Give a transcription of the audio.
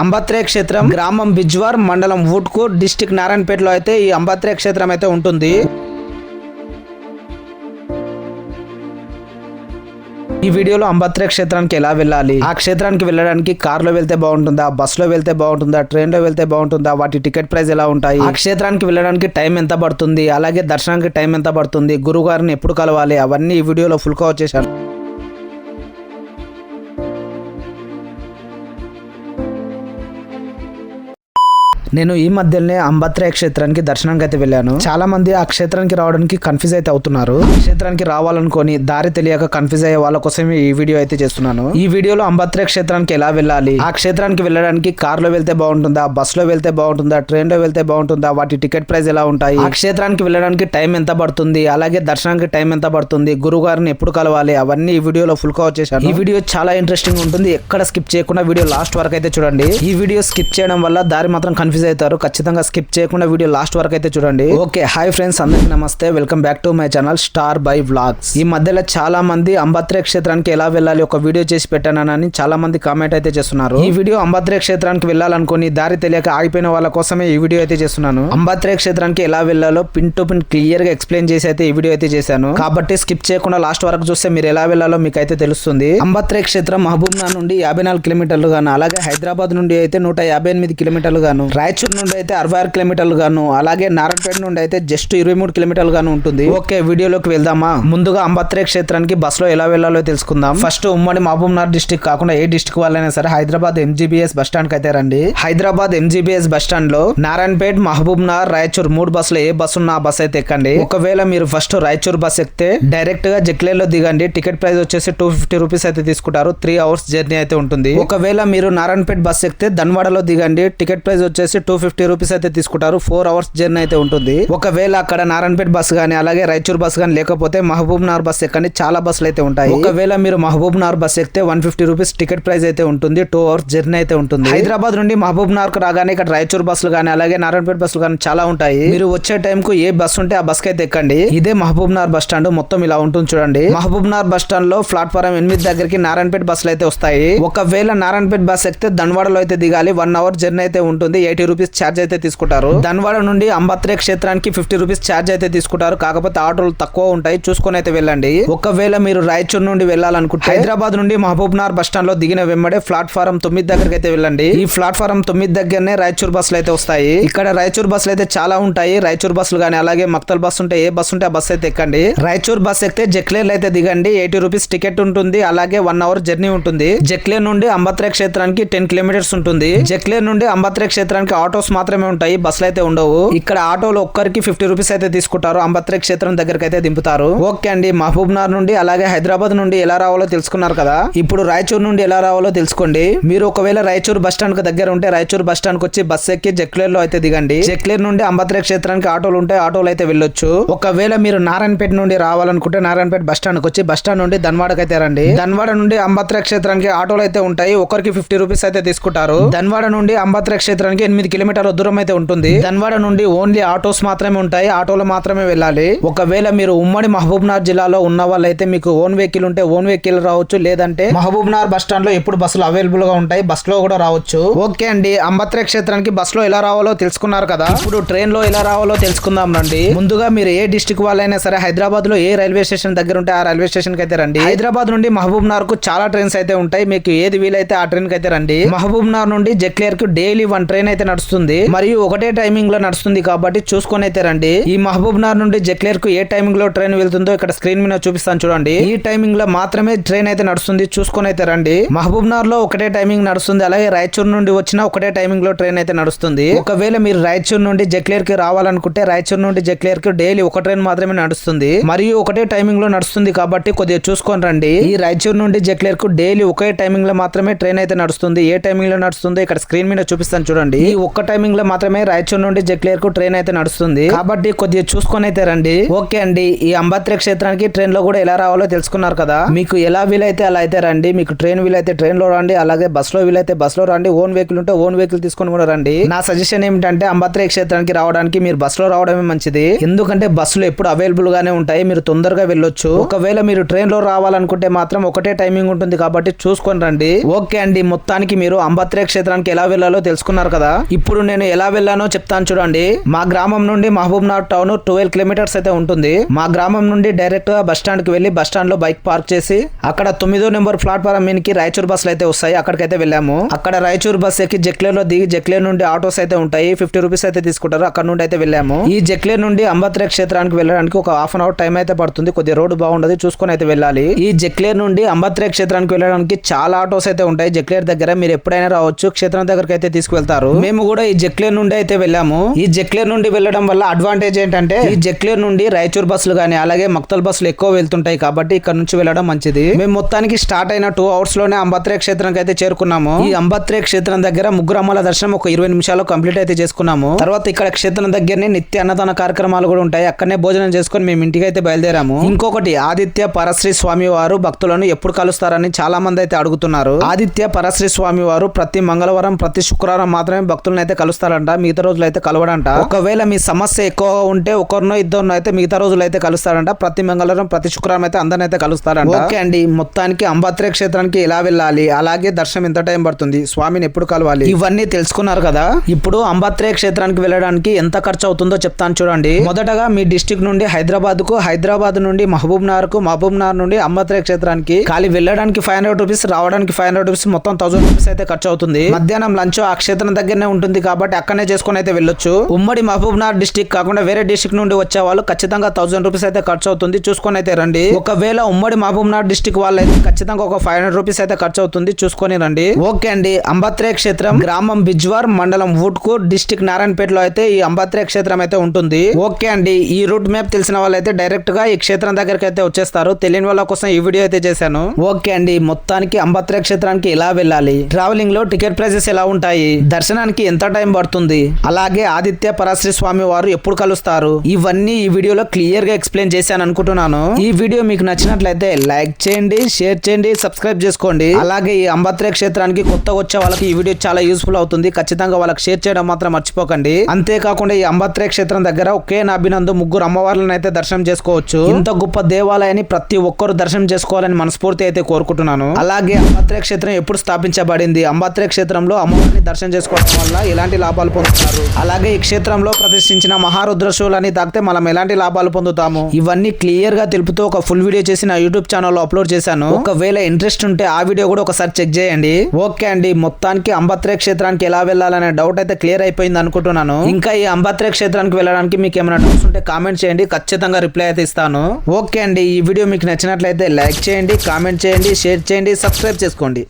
అంబత్రే క్షేత్రం గ్రామం బిజ్వార్ మండలం ఊట్కూర్ డిస్టిక్ నారాయణపేటలో అయితే ఈ అంబత్రే క్షేత్రం అయితే ఉంటుంది. ఈ వీడియోలో అంబత్రే క్షేత్రానికి ఎలా వెళ్ళాలి? ఆ క్షేత్రానికి వెళ్ళడానికి కార్లో వెళ్తే బాగుంటుందా? బస్సులో వెళ్తే బాగుంటుందా? ట్రైన్లో వెళ్తే బాగుంటుందా? వాటి టికెట్ ప్రైస్ ఎలా ఉంటాయి? ఆ క్షేత్రానికి వెళ్ళడానికి టైం ఎంత పడుతుంది? అలాగే దర్శనానికి టైం ఎంత పడుతుంది? గురువు గారిని ఎప్పుడు కలవాలి? అవన్నీ ఈ వీడియోలో ఫుల్ కవర్ నేను ఈ మధ్యనే అంబత్రయ క్షేత్రానికి దర్శనానికి అయితే వెళ్ళాను. చాలా మంది ఆ క్షేత్రానికి రావడానికి కన్ఫ్యూజ్ అయితే అవుతున్నారు. క్షేత్రానికి రావాలనుకొని దారి తెలియక కన్ఫ్యూజ్ అయ్యే వాళ్ళ కోసం ఈ వీడియో అయితే చేస్తున్నాను. ఈ వీడియోలో అంబత్రయ క్షేత్రానికి ఎలా వెళ్ళాలి? ఆ క్షేత్రానికి వెళ్ళడానికి కార్లో వెళ్తే బాగుంటుందా? బస్లో వెళ్తే బాగుంటుందా? ట్రైన్లో వెళ్తే బాగుంటుందా? వాటి టికెట్ ప్రైస్ ఎలా ఉంటాయి? ఆ క్షేత్రానికి వెళ్ళడానికి టైం ఎంత పడుతుంది? అలాగే దర్శనానికి టైం ఎంత పడుతుంది? గురువు గారిని ఎప్పుడు కలవాలి? అవన్నీ ఈ వీడియోలో ఫుల్ కవర్ చేశాను. ఈ వీడియో చాలా ఇంట్రెస్టింగ్ ఉంటుంది. ఎక్కడ స్కిప్ చేయకుండా వీడియో లాస్ట్ వరకు అయితే చూడండి. ఈ వీడియో స్కిప్ చేయడం వల్ల దారి మాత్రం కన్ఫ్యూజ్ అవుతారు. ఖచ్చితంగా స్కిప్ చేయకుండా వీడియో లాస్ట్ వరకు అయితే చూడండి. ఓకే హాయ్ ఫ్రెండ్స్ అందరికీ నమస్తే. Welcome back to my channel star by vlogs ఈ మధ్యలో చాలా మంది అంబత్రే క్షేత్రానికి ఎలా వెళ్ళాలి ఒక వీడియో చేసి పెట్టానని చాలా మంది కామెంట్ అయితే చేస్తున్నారు. ఈ వీడియో అంబత్రే క్షేత్రానికి వెళ్ళాలనుకుని దారి తెలియక ఆగిపోయిన వాళ్ళ కోసమే ఈ వీడియో అయితే చేస్తున్నాను. అంబత్రే క్షేత్రానికి ఎలా వెళ్ళాలో పిన్ టు పిన్ క్లియర్గా ఎక్స్ప్లెయిన్ చేసి అయితే ఈ వీడియో అయితే చేశాను. కాబట్టి స్కిప్ చేయకుండా లాస్ట్ వరకు చూస్తే మీరు ఎలా వెళ్ళాలో మీకు అయితే తెలుస్తుంది. అంబత్రే క్షేత్రం మహబూబ్నా నుండి యాభై నాలుగు కిలోమీటర్లు గాను అలాగే హైదరాబాద్ నుండి అయితే నూట యాభై ఎనిమిది కిలోమీటర్లు గాను రాయచూర్ నుండి అయితే అరవై ఆరు కిలోమీటర్లు గాను అలాగే నారాయణపేట నుండి అయితే జస్ట్ ఇరవై మూడు కిలోమీటర్లు గాను ఉంటుంది. ఓకే వీడియోలోకి వెళ్దామా? ముందుగా అంబత్రే క్షేత్రానికి బస్లో ఎలా వెళ్ళాలో తెలుసుకుందాం. ఫస్ట్ ఉమ్మడి మహబూబ్నగర్ డిస్టిక్ కాకుండా ఏ డిస్టిక్ వాళ్ళైనా సరే హైదరాబాద్ ఎంజీబీఎస్ బస్ స్టాండ్ అయితే రండి. హైదరాబాద్ ఎంజీబీఎస్ బస్ స్టాండ్లో నారాయణపేట్ మహబూబ్ నగర్ రాయచూర్ మూడు బస్సులు ఏ బస్సు ఉన్నా ఆ బస్ అయితే ఎక్కండి. ఒకవేళ మీరు ఫస్ట్ రాయచూర్ బస్ ఎక్కితే డైరెక్ట్గా జక్లేలో దిగండి. టికెట్ ప్రైస్ వచ్చేసి టూ ఫిఫ్టీ రూపీస్ అయితే తీసుకుంటారు. త్రీ అవర్స్ జర్నీ అయితే ఉంటుంది. ఒకవేళ మీరు నారాయణపేట్ బస్ ఎక్కితే ధన్వాడలో దిగండి. టికెట్ ప్రైస్ వచ్చేసి టూ ఫిఫ్టీ రూపీస్ అయితే తీసుకుంటారు. ఫోర్ అవర్స్ జర్నీ అయితే ఉంటుంది. ఒకవేళ అక్కడ నారాయణపేట్ బస్ కానీ అలాగే రాయచూర్ బస్ కానీ లేకపోతే మహబూబ్ నగర్ బస్ ఎక్కండి. చాలా బస్సులు అయితే ఉంటాయి. ఒకవేళ మీరు మహబూబ్ నగర్ బస్ ఎక్కితే one fifty rupees ticket price అయితే ఉంటుంది. టూ అవర్స్ జర్నీ అయితే ఉంటుంది. హైదరాబాద్ నుండి మహబూబ్ నగర్ రాగానే ఇక్కడ రాయచూర్ బస్సులు కానీ అలాగే నారాయణపేట బస్సులు కానీ చాలా ఉంటాయి. మీరు వచ్చే టైం కు ఏ బస్ ఉంటే ఆ బస్ అయితే ఎక్కండి. ఇదే మహబూబ్ నగర్ బస్ స్టాండ్ మొత్తం ఇలా ఉంటుంది చూడండి. మహబూబ్ నగర్ బస్ స్టాండ్లో ప్లాట్ఫారం ఎనిమిది దగ్గరికి నారాయణపేట బస్సులు అయితే వస్తాయి. ఒకవేళ నారాయణపేట బస్ ఎక్కితే ధన్వాడలో అయితే దిగాలి. వన్ అవర్ జర్నీ అయితే ఉంటుంది. ఎయిటీ రూపీస్ ఛార్జ్ అయితే తీసుకుంటారు. ధన్వాడ నుండి అంబత్రే క్షేత్రానికి ఫిఫ్టీ రూపీస్ ఛార్జ్ అయితే తీసుకుంటారు. కాకపోతే ఆటోలు తక్కువ ఉంటాయి. చూసుకొని అయితే వెళ్ళండి. ఒకవేళ మీరు రాయచూర్ నుండి వెళ్ళాలనుకుంటే హైదరాబాద్ నుండి మహబూబ్ నార్ బస్ స్టాండ్లో దిగిన వెంబడే ప్లాట్ఫారం తొమ్మిది దగ్గరికి అయితే వెళ్ళండి. ఈ ప్లాట్ఫారం తొమ్మిది దగ్గరనే రాయచూర్ బస్సులు అయితే వస్తాయి. ఇక్కడ రాయచూర్ బస్సులు అయితే చాలా ఉంటాయి. రాయచూర్ బస్సులు కానీ అలాగే మక్తల్ బస్ ఉంటే ఏ బస్సు ఉంటే ఆ బస్ అయితే ఎక్కండి. రాయచూర్ బస్ ఎక్కితే జక్లేర్ అయితే దిగండి. ఎయిటీ రూపీస్ టికెట్ ఉంటుంది. అలాగే వన్ అవర్ జర్నీ ఉంటుంది. జక్లేర్ నుండి అంబత్రే క్షేత్రానికి టెన్ కిలోమీటర్స్ ఉంటుంది. జక్లేర్ నుండి అంబత్రే క్షేత్రానికి ఆటోస్ మాత్రమే ఉంటాయి బస్సులు అయితే ఉండవు. ఇక్కడ ఆటోలు ఒక్కరికి ఫిఫ్టీ రూపీస్ అయితే తీసుకుంటారు. అంబత్రే క్షేత్రం దగ్గరికి అయితే దింపుతారు. ఓకే అండి మహబూబ్ నగర్ నుండి అలాగే హైదరాబాద్ నుండి ఎలా రావాలో తెలుసుకున్నారు కదా? ఇప్పుడు రాయచూర్ నుండి ఎలా రావాలో తెలుసుకోండి. మీరు ఒకవేళ రాయచూర్ బస్ స్టాండ్కు దగ్గర ఉంటే రాయచూర్ బస్ స్టాండ్కు వచ్చి బస్ ఎక్కి జక్లేర్లో అయితే దిగండి. జక్లేర్ నుండి అంబత్రే క్షేత్రానికి ఆటోలు ఉంటే ఆటోలు అయితే వెళ్ళొచ్చు. ఒకవేళ మీరు నారాయణపేట నుండి రావాలనుకుంటే నారాయణపేట బస్ స్టాండ్కు వచ్చి బస్ స్టాండ్ నుండి ధన్వాడకి అయితే రండి. ధన్వాడ నుండి అంబత్రే క్షేత్రానికి ఆటోలు అయితే ఉంటాయి. ఒకరికి ఫిఫ్టీ రూపీస్ అయితే తీసుకుంటారు. ధన్వాడ నుండి అంబత్రే క్షేత్రానికి ఎనిమిది కిలోమీటర్ల దూరం అయితే ఉంటుంది. ధన్వాడ నుండి ఓన్లీ ఆటోస్ మాత్రమే ఉంటాయి. ఆటోలో మాత్రమే వెళ్ళాలి. ఒకవేళ మీరు ఉమ్మడి మహబూబ్ నగర్ జిల్లాలో ఉన్న వాళ్ళైతే మీకు ఓన్ వెహికల్ ఉంటే ఓన్ వెహికల్ రావచ్చు. లేదంటే మహబూబ్ నగర్ బస్ స్టాండ్లో ఎప్పుడు బస్సులు అవైలబుల్గా ఉంటాయి. బస్లో కూడా రావచ్చు. ఓకే అండి. అంబత్రే క్షేత్రానికి బస్లో ఎలా రావాలో తెలుసుకున్నారు కదా? ఇప్పుడు ట్రైన్లో ఎలా రావాలో తెలుసుకుందాం రండి. ముందుగా మీరు ఏ డిస్టిక్ వాళ్ళైనా సరే హైదరాబాద్లో ఏ రైల్వే స్టేషన్ దగ్గర ఉంటే ఆ రైల్వే స్టేషన్కి అయితే రండి. హైదరాబాద్ నుండి మహబూబ్ నగర్కు చాలా ట్రైన్స్ అయితే ఉంటాయి. మీకు ఏది వీలైతే ఆ ట్రైన్కి అయితే రండి. మహబూబ్ నగర్ నుండి జక్లేర్కు డైలీ వన్ ట్రైన్ అయితే నడుస్తుంది. మరియు ఒకటే టైమింగ్లో నడుస్తుంది కాబట్టి చూసుకొని అయితే రండి ఈ మహబూబ్ నగర్ నుండి జక్లేర్కు ఏ టైమింగ్లో ట్రైన్ వెళ్తుందో ఇక్కడ స్క్రీన్ మీద చూపిస్తాను చూడండి. ఈ టైమింగ్లో మాత్రమే ట్రైన్ అయితే నడుస్తుంది. చూసుకొని అయితే రండి మహబూబ్ నగర్లో ఒకటే టైమింగ్ నడుస్తుంది. అలాగే రాయచూర్ నుండి వచ్చిన ఒకటే టైమింగ్లో ట్రైన్ అయితే నడుస్తుంది. ఒకవేళ మీరు రాయచూర్ నుండి జక్లేర్కి రావాలనుకుంటే రాయచూర్ నుండి జక్లేర్కి డైలీ ఒక ట్రైన్ మాత్రమే నడుస్తుంది. మరియు ఒకటే టైమింగ్లో నడుస్తుంది కాబట్టి కొద్దిగా చూసుకొని రండి. ఈ రాయచూర్ నుండి జక్లేర్కు డైలీ ఒకే టైమింగ్లో మాత్రమే ట్రైన్ అయితే నడుస్తుంది. ఏ టైమింగ్లో నడుస్తుందో ఇక్కడ స్క్రీన్ మీద చూపిస్తాను చూడండి. ఈ ఒక్క టైమింగ్లో మాత్రమే రాయచూర్ నుండి జక్లేర్కు ట్రైన్ అయితే నడుస్తుంది. కాబట్టి కొద్దిగా చూసుకొని అయితే రండి. ఓకే అండి. ఈ అంబత్రి క్షేత్రానికి ట్రైన్లో కూడా ఎలా రావాలో తెలుసుకున్నారు కదా? మీకు ఎలా వీలైతే అలా అయితే రండి. మీకు ట్రైన్ వీలైతే ట్రైన్లో రండి. అలాగే బస్లో వీలైతే బస్లో రండి. ఓన్ వెహికల్ ఉంటే ఓన్ వెహికల్ తీసుకొని కూడా రండి. నా సజెషన్ ఏమిటంటే అంబత్రి క్షేత్రానికి రావడానికి మీరు బస్లో రావడమే మంచిది. ఎందుకంటే బస్సులు ఎప్పుడు అవైలబుల్ గానే ఉంటాయి. మీరు తొందరగా వెళ్ళొచ్చు. ఒకవేళ మీరు ట్రైన్లో రావాలనుకుంటే మాత్రం ఒకటే టైమింగ్ ఉంటుంది కాబట్టి చూసుకొని రండి. ఓకే అండి. మొత్తానికి మీరు అంబత్రే క్షేత్రానికి ఎలా వెళ్ళాలో తెలుసుకున్నారు కదా? ఇప్పుడు నేను ఎలా వెళ్ళానో చెప్తాను చూడండి. మా గ్రామం నుండి Mahabubnagar town twelve kilometres అయితే ఉంటుంది. మా గ్రామం నుండి డైరెక్ట్గా బస్ స్టాండ్కి వెళ్ళి బస్ స్టాండ్లో బైక్ పార్క్ చేసి అక్కడ తొమ్మిదో నెంబర్ ప్లాట్ఫారం మీదకి రాయచూర్ బస్సులు అయితే వస్తాయి. అక్కడికైతే వెళ్ళాము. అక్కడ రాయచూర్ బస్ ఎక్కి జక్లేర్లో దిగి జక్లేర్ నుండి ఆటోస్ అయితే ఉంటాయి. ఫిఫ్టీ రూపీస్ అయితే తీసుకుంటారు. అక్కడ నుండి అయితే వెళ్ళాము. ఈ జక్లేర్ నుండి అంబత్రే క్షేత్రానికి వెళ్ళడానికి ఒక హాఫ్ అన్ అవర్ టైం అయితే పడుతుంది. కొద్ది రోడ్డు బాగుండదు. చూసుకొని అయితే వెళ్ళాలి. ఈ జక్లేర్ నుండి అంబత్రే క్షేత్రానికి వెళ్ళడానికి చాలా ఆటోస్ అయితే ఉంటాయి. జక్లేర్ దగ్గర మీరు ఎప్పుడైనా రావచ్చు. క్షేత్రం దగ్గరికి అయితే తీసుకువెళ్తారు. మేము కూడా ఈ జక్లేర్ నుండి అయితే వెళ్ళాము. ఈ జక్లేర్ నుండి వెళ్ళడం వల్ల అడ్వాంటేజ్ ఏంటంటే ఈ జక్లేర్ నుండి రాయచూర్ బస్సులు గానీ అలాగే మక్తల్ బస్సులు ఎక్కువ వెళ్తుంటాయి కాబట్టి ఇక్కడ నుంచి వెళ్ళడం మంచిది. మేము మొత్తానికి స్టార్ట్ అయిన టూ అవర్స్లోనే అంబత్రే క్షేత్రానికి అయితే చేరుకున్నాము. ఈ అంబత్రే క్షేత్రం దగ్గర ముగ్గురు అమ్మల దర్శనం ఒక ఇరవై నిమిషాలు కంప్లీట్ అయితే చేసుకున్నాము. తర్వాత ఇక్కడ క్షేత్రం దగ్గరనే నిత్య అన్నదాన కార్యక్రమాలు కూడా ఉంటాయి. అక్కడనే భోజనం చేసుకొని మేము ఇంటికి అయితే బయలుదేరాము. ఇంకొకటి ఆదిత్య పరశ్రీ స్వామి వారు భక్తులను ఎప్పుడు కలుస్తారని చాలా మంది అయితే అడుగుతున్నారు. ఆదిత్య పరశ్రీ స్వామి వారు ప్రతి మంగళవారం ప్రతి శుక్రవారం మాత్రమే భక్తులను అయితే కలుస్తారంట మిగతా రోజులు అయితే కలవడంట. ఒకవేళ మీ సమస్య ఎక్కువగా ఉంటే ఒకరినో ఇద్దరు అయితే మిగతా రోజులు అయితే కలుస్తారంట. ప్రతి మంగళవారం ప్రతి శుక్రవారం అయితే అందరిని అయితే కలుస్తారంట. ఓకే అండి. మొత్తానికి అంబత్రే క్షేత్రానికి ఎలా వెళ్ళాలి? అలాగే దర్శనం ఎంత టైం పడుతుంది? స్వామిని ఎప్పుడు కలవాలి? ఇవన్నీ తెలుసుకున్నారు కదా? ఇప్పుడు అంబత్రే క్షేత్రానికి వెళ్ళడానికి ఎంత ఖర్చు అవుతుందో చెప్తాను చూడండి. మొదటగా మీ డిస్టిక్ నుండి హైదరాబాద్కు హైదరాబాద్ నుండి మహబూబ్ నగర్కు మహబూబ్ నగర్ నుండి అంబత్రే క్షేత్రానికి ఖాళీ వెళ్ళడానికి ఫైవ్ హండ్రెడ్ రూపీస్ రావడానికి ఫైవ్ హండ్రెడ్ రూపీస్ మొత్తం థౌసండ్ రూపీస్ అయితే ఖర్చు అవుతుంది. మధ్యాహ్నం లంచ్ ఆ క్షేత్రం దగ్గరనే ఉంటుంది కాబట్టి అక్కడనే చేసుకుని అయితే వెళ్ళొచ్చు. ఉమ్మడి మహబూబ్నగర్ డిస్టిక్ కాకుండా వేరే డిస్టిక్ నుండి వచ్చే వాళ్ళు ఖచ్చితంగా థౌసండ్ రూపీస్ అయితే ఖర్చు అవుతుంది. చూసుకొని అయితే రండి. ఒకవేళ ఉమ్మడి మహబూబ్నార్ డిస్టిక్ వాళ్ళు అయితే ఖచ్చితంగా ఒక ఫైవ్ హండ్రెడ్ రూపీస్ అయితే ఖర్చు అవుతుంది. చూసుకొని రండి. ఓకే అండి. అంబత్రే క్షేత్రం గ్రామం బిజ్వార్ మండలం వుడ్కూర్ డిస్టిక్ నారాయణపేటలో అయితే ఈ అంబత్రే క్షేత్రం అయితే ఉంటుంది. ఓకే అండి. ఈ రూట్ మ్యాప్ తెలిసిన వాళ్ళైతే డైరెక్ట్గా ఈ క్షేత్రం దగ్గరికి అయితే వచ్చేస్తారు. తెలియని వాళ్ళ కోసం ఈ వీడియో అయితే చేశాను. ఓకే అండి. మొత్తానికి అంబత్రే క్షేత్రానికి ఎలా వెళ్ళాలి? ట్రావెలింగ్లో టికెట్ ప్రైసెస్ ఎలా ఉంటాయి? దర్శనానికి ఎంత టైం పడుతుంది? అలాగే ఆదిత్య పరాశ్రీ స్వామి వారు ఎప్పుడు కలుస్తారు? ఇవన్నీ ఈ వీడియోలో క్లియర్గా ఎక్స్ప్లెయిన్ చేశాను అనుకుంటున్నాను. ఈ వీడియో మీకు నచ్చినట్లయితే లైక్ చేయండి షేర్ చేయండి సబ్స్క్రైబ్ చేసుకోండి. అలాగే ఈ అంబత్రే క్షేత్రానికి కొత్త వచ్చే వాళ్ళకి ఈ వీడియో చాలా యూస్ఫుల్ అవుతుంది. ఖచ్చితంగా వాళ్ళకి షేర్ చేయడం మాత్రం మర్చిపోకండి. అంతేకాకుండా ఈ అంబత్రే క్షేత్రం దగ్గర ఒకే నాభినందు ముగ్గురు అమ్మవార్లను అయితే దర్శనం చేసుకోవచ్చు. ఇంత గొప్ప దేవాలయాన్ని ప్రతి ఒక్కరు దర్శనం చేసుకోవాలని మనస్ఫూర్తి అయితే కోరుకుంటున్నాను. అలాగే అంబత్రే క్షేత్రం ఎప్పుడు స్థాపించబడింది? అంబత్రే క్షేత్రంలో అమ్మవారిని దర్శనం చేసుకోవడం వల్ల ఎలాంటి లాభాలు పొందుతారు? అలాగే ఈ క్షేత్రంలో ప్రదర్శించిన మహారుద్ర షోలని తాకితే మనం ఎలాంటి లాభాలు పొందుతాము? ఇవన్నీ క్లియర్గా తెలుపుతూ ఒక ఫుల్ వీడియో చేసి నా యూట్యూబ్ ఛానల్లో అప్లోడ్ చేశాను. ఒకవేళ ఇంట్రెస్ట్ ఉంటే ఆ వీడియో కూడా ఒకసారి చెక్ చేయండి. ఓకే అండి మొత్తానికి అంబత్రే క్షేత్రానికి ఎలా వెళ్ళాలనే డౌట్ అయితే క్లియర్ అయిపోయింది అనుకుంటున్నాను. ఇంకా ఈ అంబత్రే క్షేత్రానికి వెళ్ళడానికి మీకు ఏమైనా డౌట్స్ ఉంటే కామెంట్ చేయండి ఖచ్చితంగా రిప్లై అయితే ఇస్తాను. ఓకే అండి ఈ వీడియో మీకు నచ్చినట్లయితే లైక్ చేయండి కామెంట్ చేయండి షేర్ చేయండి సబ్స్క్రైబ్ చేసుకోండి.